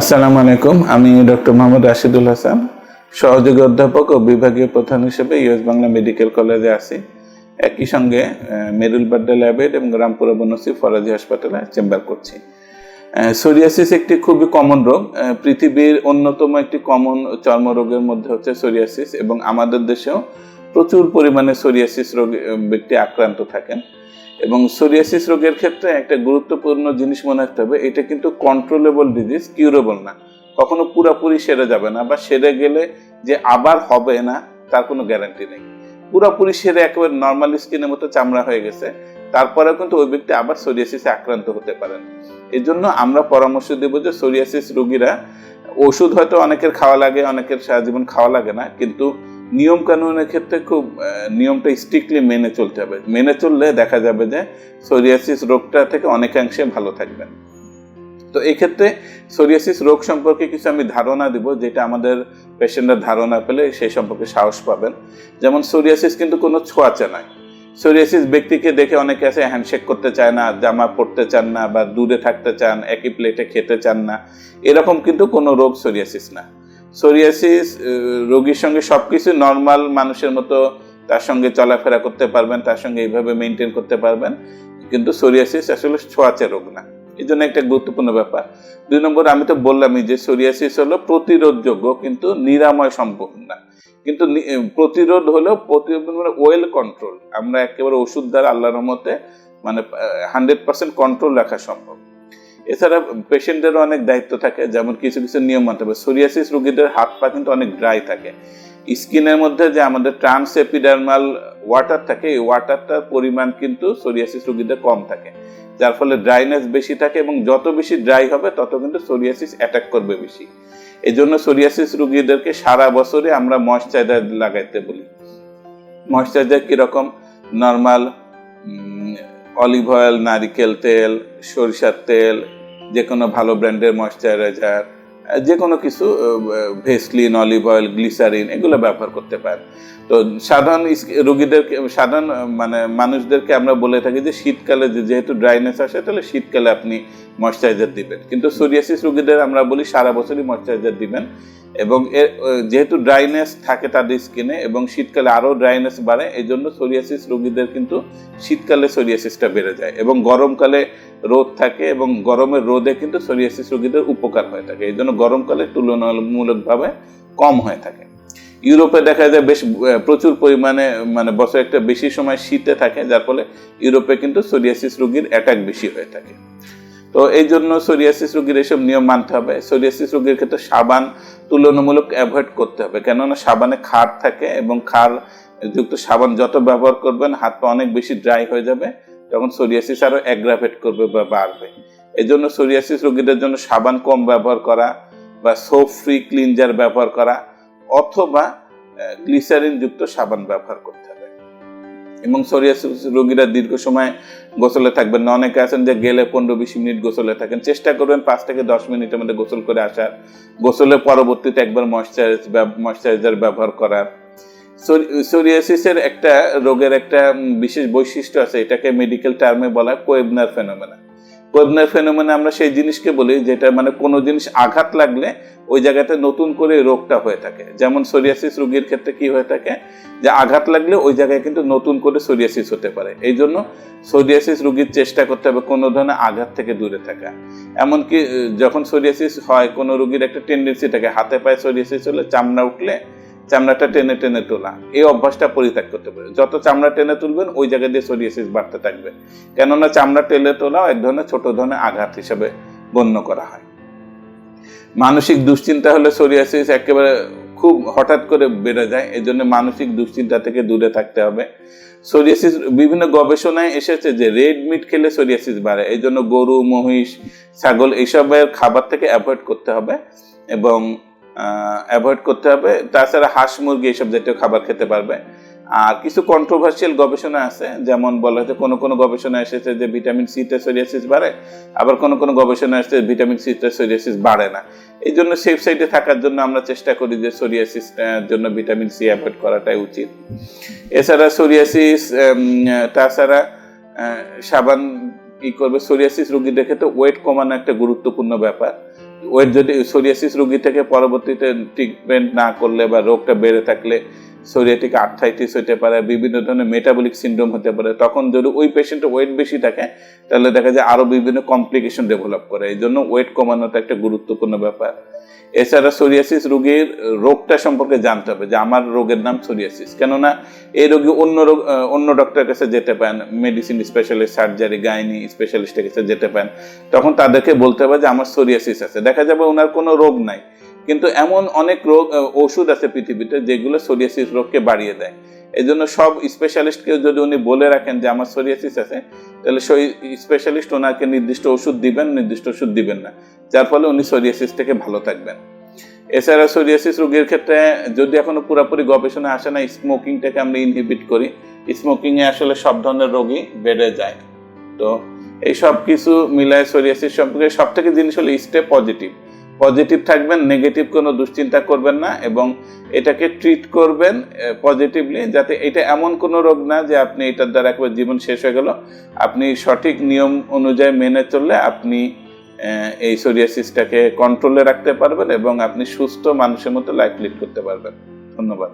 আসসালামু আলাইকুম, আমি ডক্টর মোহাম্মদ রাশিদুল হাসান, সহযোগী অধ্যাপক ও বিভাগীয় প্রধান হিসেবে ইউএস বাংলা মেডিকেল কলেজে আছি। একই সঙ্গে মেরুল বাড্ডা ল্যাবের এবং রামপুরা বনসি ফরাজি হাসপাতালে চেম্বার করছি। সোরিয়াসিস একটি খুবই কমন রোগ। পৃথিবীর অন্যতম একটি কমন চর্মরোগের মধ্যে হচ্ছে সোরিয়াসিস এবং আমাদের দেশেও প্রচুর পরিমাণে সোরিয়াসিস রোগ ব্যক্তি আক্রান্ত থাকেন। এবং সোরিয়াসিস রোগের ক্ষেত্রে একটা গুরুত্বপূর্ণ জিনিস মনে রাখতে হবে, এটা কিন্তু কন্ট্রোলেবল ডিজিজ কিউরেবল না। কখনো পুরাপুরি সেরে যাবে না বা সেরে গেলে যে আবার হবে না, তার কোনো গ্যারান্টি নেই। পুরোপুরি সেরে একেবারে নর্মাল স্কিনের মতো চামড়া হয়ে গেছে, তারপরেও কিন্তু ওই ব্যক্তি আবার সোরিয়াসিসে আক্রান্ত হতে পারেন। এই জন্য আমরা পরামর্শ দেব যে সোরিয়াসিস রোগীরা, ওষুধ হয়তো অনেকের খাওয়া লাগে, অনেকের সারা জীবন খাওয়া লাগে না, কিন্তু নিয়ম কানুনের ক্ষেত্রে খুব নিয়মটা স্ট্রিক্টলি মেনে চলতে হবে। মেনে চললে দেখা যাবে যে সোরিয়াসিস রোগটা থেকে অনেকাংশে ভালো থাকবেন। তো এই ক্ষেত্রে সোরিয়াসিস রোগ সম্পর্কে কিছু আমি ধারণা দিব, যেটা আমাদের পেশেন্টরা ধারণা পেলে সেই সম্পর্কে সাহস পাবেন। যেমন সোরিয়াসিস কিন্তু কোনো ছোঁয়াচে নয়। সোরিয়াসিস ব্যক্তিকে দেখে অনেকে আছে হ্যান্ডশেক করতে চায় না, জামা পরতে চান না বা দূরে থাকতে চান, একই প্লেটে খেতে চান না। এরকম কিন্তু কোনো রোগ সোরিয়াসিস না। সোরিয়াসিস রোগীর সঙ্গে সবকিছু নর্মাল মানুষের মতো তার সঙ্গে চলাফেরা করতে পারবেন, তার সঙ্গে এইভাবে মেনটেন করতে পারবেন। কিন্তু সোরিয়াসিস আসলে ছোঁয়াচে রোগ না। এই জন্য একটা গুরুত্বপূর্ণ ব্যাপার। দুই নম্বর, আমি তো বললামই যে সোরিয়াসিস হলো প্রতিরোধযোগ্য, কিন্তু নিরাময় সম্পূর্ণ না। কিন্তু প্রতিরোধ হলেও প্রতিরোধ মানে ওয়েল কন্ট্রোল আমরা একেবারে ওষুধ দ্বারা আল্লাহর মতে মানে হান্ড্রেড পার্সেন্ট কন্ট্রোল রাখা সম্ভব। এছাড়া পেশেন্টেরও অনেক দায়িত্ব থাকে, যেমন কিছু কিছু নিয়ম মানতে হবে। সোরিয়াসিস রোগীদের হাত পা কিন্তু অনেক ড্রাই থাকে। স্কিনের মধ্যে যে আমাদের ট্রান্স এপিডার্মাল ওয়াটার থাকে, এই ওয়াটারটার পরিমাণ কিন্তু সোরিয়াসিস রোগীদের কম থাকে। যার ফলে ড্রাইনেস বেশি থাকে এবং যত বেশি ড্রাই হবে, তত কিন্তু সোরিয়াসিস অ্যাটাক করবে বেশি। এই জন্য সোরিয়াসিস রোগীদেরকে সারা বছরে আমরা ময়শ্চারাইজার লাগাইতে বলি। ময়শ্চারাইজার কীরকম? নর্মাল অলিভ অয়েল নারিকেল তেল, সরিষার তেল যে কোনো ভালো ব্র্যান্ডের ময়শ্চারাইজার যে কোনো কিছু ভেসলিন অলিভ অয়েল গ্লিসারিন এগুলো ব্যবহার করতে পারেন। তো সাধারণ রুগীদের সাধারণ মানে মানুষদেরকে আমরা বলে থাকি যে, শীতকালে যেহেতু ড্রাইনেস আসে, তাহলে শীতকালে আপনি ময়শ্চারাইজার দিবেন। কিন্তু সোরিয়াসিস রোগীদের আমরা বলি সারা বছরই ময়শ্চারাইজার দিবেন এবং এর যেহেতু ড্রাইনেস থাকে তাদের স্কিনে এবং শীতকালে আরও ড্রাইনেস বাড়ে এই জন্য সোরিয়াসিস রোগীদের কিন্তু শীতকালে সোরিয়াসিসটা বেড়ে যায় এবং গরমকালে রোদ থাকে এবং গরমের রোদে কিন্তু সোরিয়াসিস রোগীদের উপকার হয়ে থাকে। এই জন্য গরমকালে তুলনামূলকভাবে কম হয়ে থাকে। ইউরোপে দেখা যায় বেশ প্রচুর পরিমাণে মানে বছর একটা বেশি সময় শীতে থাকে, যার ফলে ইউরোপে কিন্তু সোরিয়াসিস রোগীর অ্যাটাক বেশি হয়ে থাকে। তো এই জন্য সোরিয়াসিস রোগীর এসব নিয়ম মানতে হবে। সোরিয়াসিস রোগীর ক্ষেত্রে সাবান তুলনামূলক অ্যাভয়েড করতে হবে। কেননা সাবানে ক্ষার থাকে এবং খার যুক্ত সাবান যত ব্যবহার করবেন হাত পা অনেক বেশি ড্রাই হয়ে যাবে, তখন সোরিয়াসিস আরও অ্যাগ্রাভেট করবে বা বাড়বে। এই জন্য সোরিয়াসিস রোগীদের জন্য সাবান কম ব্যবহার করা বা সোপ ফ্রি ক্লিনজার ব্যবহার করা অথবা গ্লিসারিন যুক্ত সাবান ব্যবহার করতে হবে। এবং সোরিয়াসিস রোগীরা দীর্ঘ সময় গোসলে থাকবেন না। অনেকে আছেন যে গেলে পনেরো বিশ মিনিট গোসলে থাকেন। চেষ্টা করবেন পাঁচ থেকে দশ মিনিটের মধ্যে গোসল করে আসার। গোসলের পরবর্তীতে একবার ময়শ্চারাইজ ময়শ্চারাইজার ব্যবহার করার। সোরিয়াসিসের একটা রোগের একটা বিশেষ বৈশিষ্ট্য আছে। এটাকে মেডিকেল টার্মে বলা কোয়েবনার ফেনোমেনা। কোয়েবনার ফেনোমেনা আমরা সেই জিনিসকে বলি যেটা মানে কোনো জিনিস আঘাত লাগলে ওই জায়গাতে নতুন করে রোগটা হয়ে থাকে। যেমন সোরিয়াসিস রোগীর ক্ষেত্রে কি হয়ে থাকে? যে আঘাত লাগলে ওই জায়গায় কিন্তু নতুন করে সোরিয়াসিস হতে পারে। এই জন্য সোরিয়াসিস রোগীর চেষ্টা করতে হবে কোনো ধরনের আঘাত থেকে দূরে থাকা। এমনকি যখন সোরিয়াসিস হয়, কোনো রোগীর একটা টেন্ডেন্সি থাকে, হাতে পায়ে সোরিয়াসিস হলে চামড়া উঠলে চামড়াটা টেনে টেনে তোলা। এই অভ্যাসটা পরিত্যাগ করতে পারে। যত চামড়া টেনে তুলবেন, ওই জায়গা দিয়ে সোরিয়াসিস বাড়তে থাকবে। কেননা চামড়া টেনে তোলাও এক ধরনের ছোট ধরনের আঘাত হিসেবে গণ্য করা হয়। মানসিক দুশ্চিন্তা হলে সোরিয়াসিস একেবারে খুব হঠাৎ করে বেড়ে যায়। এই জন্য মানসিক দুশ্চিন্তা থেকে দূরে থাকতে হবে। সোরিয়াসিস বিভিন্ন গবেষণায় এসেছে যে রেড মিট খেলে সোরিয়াসিস বাড়ে। এই জন্য গরু, মহিষ, ছাগল এইসবের খাবার থেকে অ্যাভয়েড করতে হবে এবং অ্যাভয়েড করতে হবে। তাছাড়া হাঁস মুরগি এইসব জাতীয় খাবার খেতে পারবে। আর কিছু কন্ট্রোভার্সিয়াল গবেষণা আছে, যেমন বলা হয়েছে কোনো কোনো গবেষণা এসেছে যে ভিটামিন সিতে সোরিয়াসিস বাড়ে, আবার কোনো কোনো গবেষণা এসেছে ভিটামিন সিতে সোরিয়াসিস বাড়ে না। এই জন্য সেফ সাইডে থাকার জন্য আমরা চেষ্টা করি যে সোরিয়াসিস জন্য ভিটামিন সি অ্যাভয়েড করাটাই উচিত। এছাড়া সোরিয়াসিস তাছাড়া সাবান কি করবে? সোরিয়াসিস রোগীদের ক্ষেত্রে ওয়েট কমানো একটা গুরুত্বপূর্ণ ব্যাপার। ওয়েট যদি সোরিয়াসিস রোগী থেকে পরবর্তীতে ট্রিটমেন্ট না করলে বা রোগটা বেড়ে থাকলে সোরিয়াটিক আর্থাইটিস হতে পারে, বিভিন্ন ধরনের মেটাবলিক সিন্ড্রোম হতে পারে, তখন যদি ওই পেশেন্টের ওয়েট বেশি থাকে, তাহলে দেখা যায় আরও বিভিন্ন কমপ্লিকেশন ডেভেলপ করে। এই জন্য ওয়েট কমানোটা একটা গুরুত্বপূর্ণ ব্যাপার। এছাড়া সোরিয়াসিস রোগীর, রোগটা সম্পর্কে জানতে হবে যে আমার রোগের নাম সোরিয়াসিস কেননা এই রোগী অন্য রোগ অন্য ডক্টরের কাছে যেতে পারেন মেডিসিন স্পেশালিস্ট সার্জারি গাইনি স্পেশালিস্টের কাছে যেতে পারেন। তখন তাদেরকে বলতে হবে যে আমার সোরিয়াসিস আছে। দেখা যাবে ওনার কোনো রোগ নাই। কিন্তু এমন অনেক রোগ ওষুধ আছে পৃথিবীতে যেগুলো সোরিয়াসিস রোগকে বাড়িয়ে দেয়। এই জন্য সব স্পেশালিস্টকে যদি উনি বলে রাখেন যে আমার সোরিয়াসিস আছে, তাহলে সেই স্পেশালিস্ট ওনাকে নির্দিষ্ট ওষুধ দিবেন, নির্দিষ্ট ওষুধ দিবেন না। যার ফলে উনি সোরিয়াসিস থেকে ভালো থাকবেন। এছাড়া সোরিয়াসিস রোগীর ক্ষেত্রে যদি এখনও পুরোপুরি গবেষণা আসে না স্মোকিংটাকে আমরা ইনহিবিট করি। স্মোকিংয়ে আসলে সব ধরনের রোগী বেড়ে যায়। তো এই সব কিছু মিলায় সোরিয়াসিস সম্পর্কে সব থেকে জিনিস হলো স্টে পজিটিভ পজিটিভ থাকবেন নেগেটিভ কোনো দুশ্চিন্তা করবেন না এবং এটাকে ট্রিট করবেন পজিটিভলি যাতে এটা এমন কোনো রোগ না যে আপনি এটার দ্বারা একবার জীবন শেষ হয়ে গেল। আপনি সঠিক নিয়ম অনুযায়ী মেনে চললে আপনি এই সোরিয়াসিসটাকে কন্ট্রোলে রাখতে পারবেন এবং আপনি সুস্থ মানুষের মতো লাইফ লিড করতে পারবেন। ধন্যবাদ।